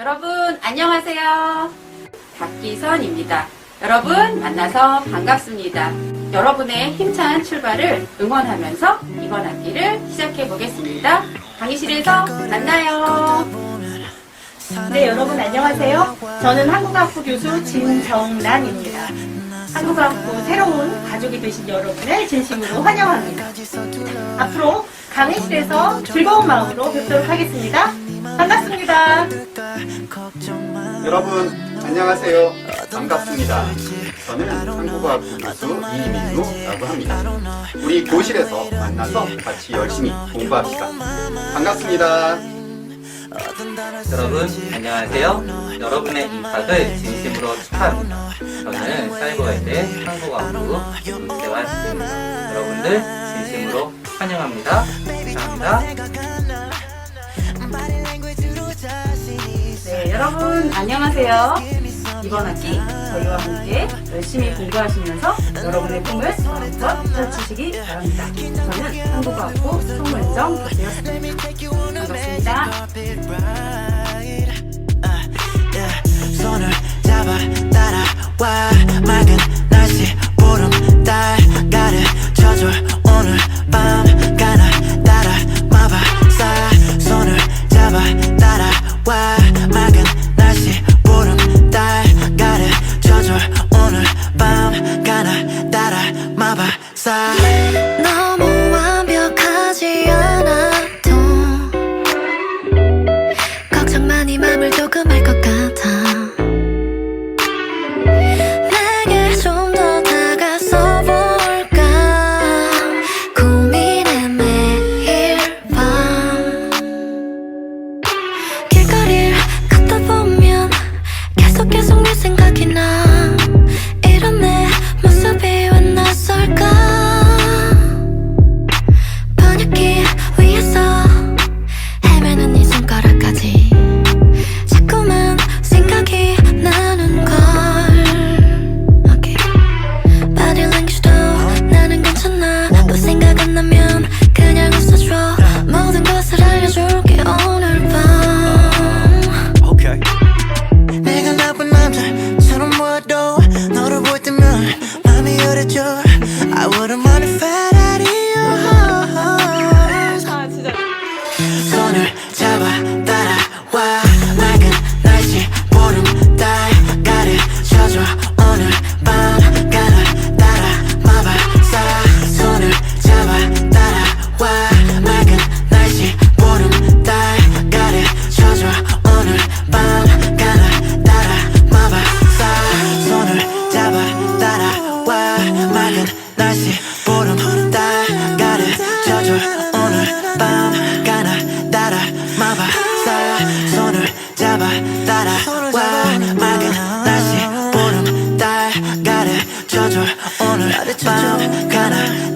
여러분 안녕하세요. 박기선입니다. 여러분 만나서 반갑습니다. 여러분의 힘찬 출발을 응원하면서 이번 학기를 시작해 보겠습니다. 강의실에서 만나요. 네, 여러분 안녕하세요. 저는 한국학부 교수 진정란입니다. 한국학부 새로운 가족이 되신 여러분을 진심으로 환영합니다. 앞으로 강의실에서 즐거운 마음으로 뵙도록 하겠습니다. 반갑습니다. 여러분 안녕하세요. 반갑습니다. 저는 한국어학부 교수 이민우라고 합니다. 우리 교실에서 만나서 같이 열심히 공부합시다. 반갑습니다. 여러분 안녕하세요. 여러분의 입학을 진심으로 축하합니다. 저는 사이버에대 한국어학부 문세환 입니다. 여러분들 진심으로 환영합니다. 감사합니다. 네, 여러분 안녕하세요. 이번 학기 저희와 함께 열심히 공부하시면서 여러분의 꿈을 마음껏 펼치시기 바랍니다. 저는 한국어학부 송문정 교수였습니다. 반갑습니다. daddy, you 손을 잡아 따라와. 맑은 날씨 보름 달 가르쳐줘. 오늘 밤 가나